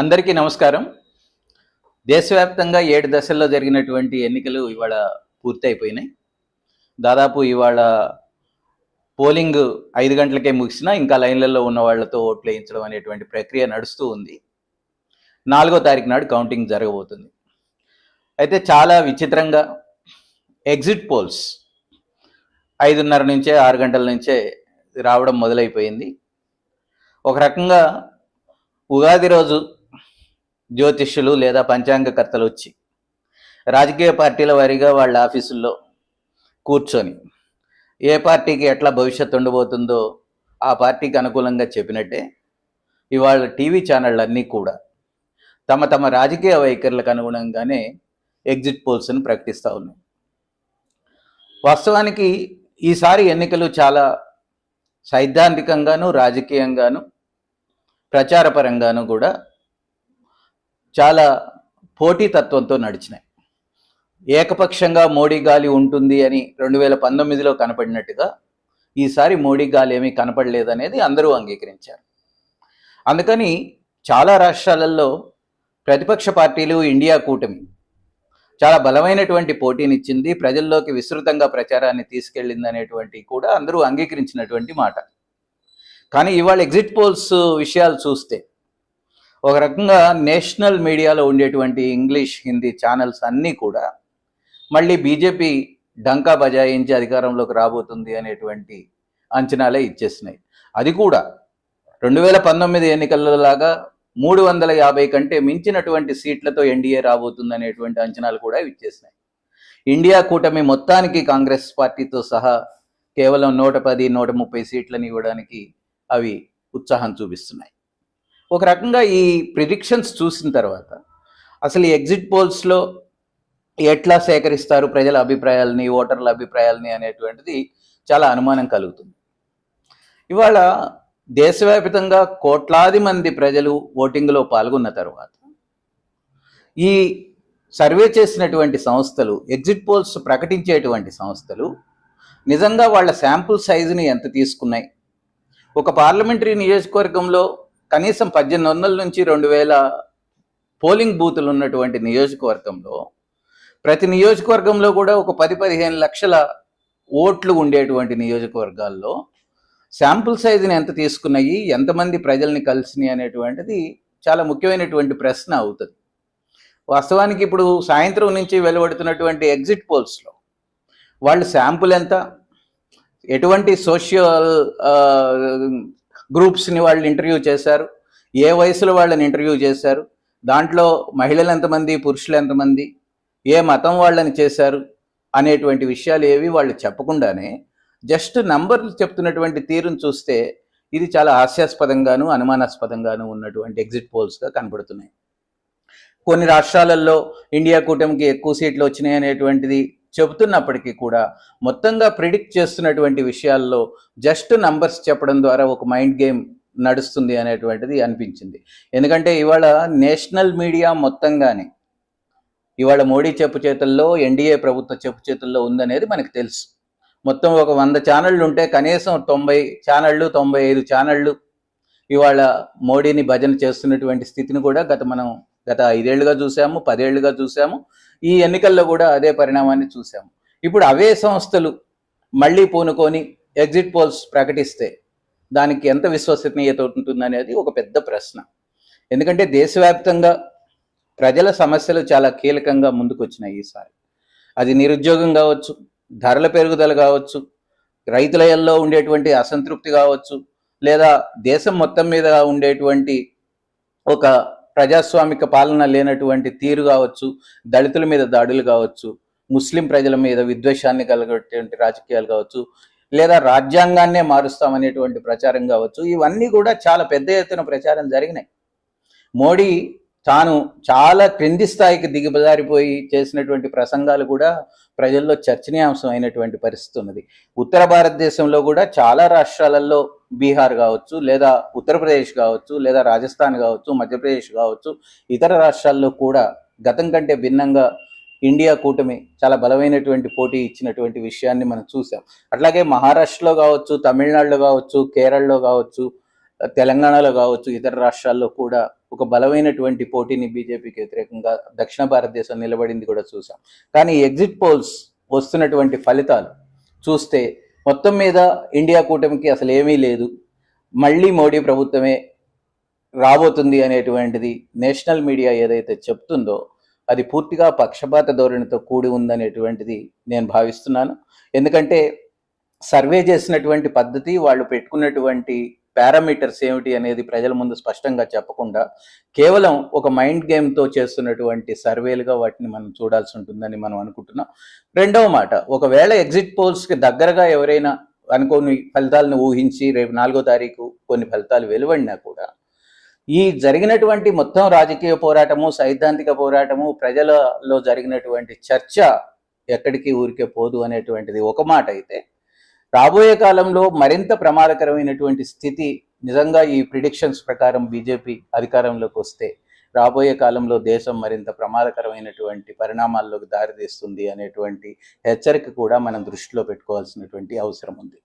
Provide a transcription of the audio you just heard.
అందరికీ నమస్కారం. దేశవ్యాప్తంగా ఏడు దశల్లో జరిగినటువంటి ఎన్నికలు ఇవాళ పూర్తయిపోయినాయి. దాదాపు ఇవాళ పోలింగ్ ఐదు గంటలకే ముగిసినా ఇంకా లైన్లలో ఉన్న వాళ్ళతో ఓట్లు వేయించడం అనేటువంటి ప్రక్రియ నడుస్తూ ఉంది. నాలుగో తారీఖు నాడు కౌంటింగ్ జరగబోతుంది. అయితే చాలా విచిత్రంగా ఎగ్జిట్ పోల్స్ ఐదున్నర నుంచే ఆరు గంటల నుంచే రావడం మొదలైపోయింది. ఒక రకంగా ఉగాది రోజు జ్యోతిష్యులు లేదా పంచాంగకర్తలు వచ్చి రాజకీయ పార్టీల వారీగా వాళ్ళ ఆఫీసుల్లో కూర్చొని ఏ పార్టీకి ఎట్లా భవిష్యత్తు ఉండబోతుందో ఆ పార్టీకి అనుకూలంగా చెప్పినట్టే ఇవాళ టీవీ ఛానళ్ళన్నీ కూడా తమ తమ రాజకీయ వైఖరులకు అనుగుణంగానే ఎగ్జిట్ పోల్స్ని ప్రకటిస్తూ ఉన్నాయి. వాస్తవానికి ఈసారి ఎన్నికలు చాలా సైద్ధాంతికంగాను రాజకీయంగాను ప్రచారపరంగాను కూడా చాలా పోటీతత్వంతో నడిచినాయి. ఏకపక్షంగా మోడీ గాలి ఉంటుంది అని రెండు వేల పంతొమ్మిదిలో కనపడినట్టుగా ఈసారి మోడీ గాలి ఏమీ కనపడలేదనేది అందరూ అంగీకరించారు. అందుకని చాలా రాష్ట్రాలలో ప్రతిపక్ష పార్టీలు ఇండియా కూటమి చాలా బలమైనటువంటి పోటీనిచ్చింది ప్రజల్లోకి విస్తృతంగా ప్రచారాన్ని తీసుకెళ్ళింది అనేటువంటి కూడా అందరూ అంగీకరించినటువంటి మాట. కానీ ఇవాళ ఎగ్జిట్ పోల్స్ విషయాలు చూస్తే ఒక రకంగా నేషనల్ మీడియాలో ఉండేటువంటి ఇంగ్లీష్ హిందీ ఛానల్స్ అన్నీ కూడా మళ్ళీ బీజేపీ డంకా బజాయించి అధికారంలోకి రాబోతుంది అనేటువంటి అంచనాలే ఇచ్చేసినాయి. అది కూడా రెండు వేల పంతొమ్మిది ఎన్నికల్లో లాగా మూడు వందల యాభై కంటే మించినటువంటి సీట్లతో ఎన్డీఏ రాబోతుంది అనేటువంటి అంచనాలు కూడా ఇచ్చేసినాయి. ఇండియా కూటమి మొత్తానికి కాంగ్రెస్ పార్టీతో సహా కేవలం నూట పది నూట ముప్పై సీట్లను ఇవ్వడానికి అవి ఉత్సాహం చూపిస్తున్నాయి. ఒక రకంగా ఈ ప్రిడిక్షన్స్ చూసిన తర్వాత అసలు ఈ ఎగ్జిట్ పోల్స్లో ఎట్లా సేకరిస్తారు ప్రజల అభిప్రాయాలని ఓటర్ల అభిప్రాయాలని అనేటువంటిది చాలా అనుమానం కలుగుతుంది. ఇవాళ దేశవ్యాప్తంగా కోట్లాది మంది ప్రజలు ఓటింగ్లో పాల్గొన్న తర్వాత ఈ సర్వే చేసినటువంటి సంస్థలు ఎగ్జిట్ పోల్స్ ప్రకటించేటువంటి సంస్థలు నిజంగా వాళ్ళ శాంపుల్ సైజుని ఎంత తీసుకున్నాయి? ఒక పార్లమెంటరీ నియోజకవర్గంలో కనీసం పద్దెనిమిది వందల నుంచి రెండు వేల పోలింగ్ బూతులు ఉన్నటువంటి నియోజకవర్గంలో ప్రతి నియోజకవర్గంలో కూడా ఒక పది పదిహేను లక్షల ఓట్లు ఉండేటువంటి నియోజకవర్గాల్లో శాంపుల్ సైజుని ఎంత తీసుకున్నాయి ఎంతమంది ప్రజల్ని కలిసినాయి అనేటువంటిది చాలా ముఖ్యమైనటువంటి ప్రశ్న అవుతుంది. వాస్తవానికి ఇప్పుడు సాయంత్రం నుంచి వెలువడుతున్నటువంటి ఎగ్జిట్ పోల్స్లో వాళ్ళు శాంపుల్ ఎంత? ఎటువంటి సోషల్ గ్రూప్స్ని వాళ్ళు ఇంటర్వ్యూ చేశారు. ఏ వయసులో వాళ్ళని ఇంటర్వ్యూ చేశారు? దాంట్లో మహిళలు ఎంతమంది? పురుషులు ఎంతమంది? ఏ మతం వాళ్ళని చేశారు? అనేటువంటి విషయాలు ఏవి వాళ్ళు చెప్పకుండానే జస్ట్ నంబర్లు చెప్తున్నటువంటి తీరును చూస్తే ఇది చాలా హాస్యాస్పదంగాను అనుమానాస్పదంగాను ఉన్నటువంటి ఎగ్జిట్ పోల్స్గా కనబడుతున్నాయి. కొన్ని రాష్ట్రాలలో ఇండియా కూటమికి ఎక్కువ సీట్లు వచ్చినాయి అనేటువంటిది చెబుతున్నప్పటికీ కూడా మొత్తంగా ప్రిడిక్ట్ చేస్తున్నటువంటి విషయాల్లో జస్ట్ నంబర్స్ చెప్పడం ద్వారా ఒక మైండ్ గేమ్ నడుస్తుంది అనేటువంటిది అనిపించింది. ఎందుకంటే ఇవాళ నేషనల్ మీడియా మొత్తంగానే ఇవాళ మోడీ చెప్పు చేతుల్లో ఎన్డీఏ ప్రభుత్వ చెప్పు చేతుల్లో ఉందనేది మనకు తెలుసు. మొత్తం ఒక వంద ఛానళ్ళు ఉంటే కనీసం తొంభై ఛానళ్ళు తొంభై ఐదు ఛానళ్ళు ఇవాళ మోడీని భజన చేస్తున్నటువంటి స్థితిని కూడా గత మనం గత ఐదేళ్ళుగా చూసాము పదేళ్ళుగా చూసాము. ఈ ఎన్నికల్లో కూడా అదే పరిణామాన్ని చూసాము ఇప్పుడు అవే సంస్థలు మళ్ళీ పూనుకొని ఎగ్జిట్ పోల్స్ ప్రకటిస్తే దానికి ఎంత విశ్వసనీయత ఉంటుందనేది ఒక పెద్ద ప్రశ్న. ఎందుకంటే దేశవ్యాప్తంగా ప్రజల సమస్యలు చాలా కీలకంగా ముందుకొచ్చినాయి ఈసారి. అది నిరుద్యోగం కావచ్చు ధరల పెరుగుదల కావచ్చు రైతులయల్లో ఉండేటువంటి అసంతృప్తి కావచ్చు లేదా దేశం మొత్తం మీద ఉండేటువంటి ఒక ప్రజాస్వామిక పాలన లేనటువంటి తీరు కావచ్చు దళితుల మీద దాడులు కావచ్చు ముస్లిం ప్రజల మీద విద్వేషాన్ని కలిగేటువంటి రాజకీయాలు కావచ్చు లేదా రాజ్యాంగాన్నే మారుస్తామనేటువంటి ప్రచారం కావచ్చు ఇవన్నీ కూడా చాలా పెద్ద ఎత్తున ప్రచారం జరిగినాయి. మోడీ తాను చాలా క్రింది స్థాయికి దిగుబజారిపోయి చేసినటువంటి ప్రసంగాలు కూడా ప్రజల్లో చర్చనీయాంశం అయినటువంటి పరిస్థితి ఉన్నది. ఉత్తర భారతదేశంలో కూడా చాలా రాష్ట్రాలలో బీహార్ కావచ్చు లేదా ఉత్తరప్రదేశ్ కావచ్చు లేదా రాజస్థాన్ కావచ్చు మధ్యప్రదేశ్ కావచ్చు ఇతర రాష్ట్రాల్లో కూడా గతం కంటే భిన్నంగా ఇండియా కూటమి చాలా బలమైనటువంటి పోటీ ఇచ్చినటువంటి విషయాన్ని మనం చూసాం. అట్లాగే మహారాష్ట్రలో కావచ్చు తమిళనాడులో కావచ్చు కేరళలో కావచ్చు తెలంగాణలో కావచ్చు ఇతర రాష్ట్రాల్లో కూడా ఒక బలమైనటువంటి పోటీని బీజేపీకి వ్యతిరేకంగా దక్షిణ భారతదేశం నిలబడింది కూడా చూసాం. కానీ ఎగ్జిట్ పోల్స్ వస్తున్నటువంటి ఫలితాలు చూస్తే మొత్తం మీద ఇండియా కూటమికి అసలు ఏమీ లేదు. మళ్ళీ మోడీ ప్రభుత్వమే రాబోతుంది అనేటువంటిది నేషనల్ మీడియా ఏదైతే చెప్తుందో అది పూర్తిగా పక్షపాత ధోరణితో కూడి ఉందనేటువంటిది నేను భావిస్తున్నాను. ఎందుకంటే సర్వే చేసినటువంటి పద్ధతి వాళ్ళు పెట్టుకున్నటువంటి పారామీటర్స్ ఏమిటి అనేది ప్రజల ముందు స్పష్టంగా చెప్పకుండా కేవలం ఒక మైండ్ గేమ్తో చేస్తున్నటువంటి సర్వేలుగా వాటిని మనం చూడాల్సి ఉంటుందని మనం అనుకుంటున్నాం. రెండవ మాట ఒకవేళ ఎగ్జిట్ పోల్స్కి దగ్గరగా ఎవరైనా అనుకోని ఫలితాలను ఊహించి రేపు నాలుగో తారీఖు కొన్ని ఫలితాలు వెలువడినా కూడా ఈ జరిగినటువంటి మొత్తం రాజకీయ పోరాటము సైద్ధాంతిక పోరాటము ప్రజలలో జరిగినటువంటి చర్చ ఎక్కడికి ఊరికే పోదు అనేటువంటిది ఒక మాట అయితే రాబోయే కాలంలో మరింత ప్రమాదకరమైనటువంటి స్థితి నిజంగా ఈ ప్రిడిక్షన్స్ ప్రకారం బీజేపీ అధికారంలోకి వస్తే రాబోయే కాలంలో దేశం మరింత ప్రమాదకరమైనటువంటి పరిణామాల్లోకి దారితీస్తుంది అనేటువంటి హెచ్చరిక కూడా మనం దృష్టిలో పెట్టుకోవాల్సినటువంటి అవసరం ఉంది.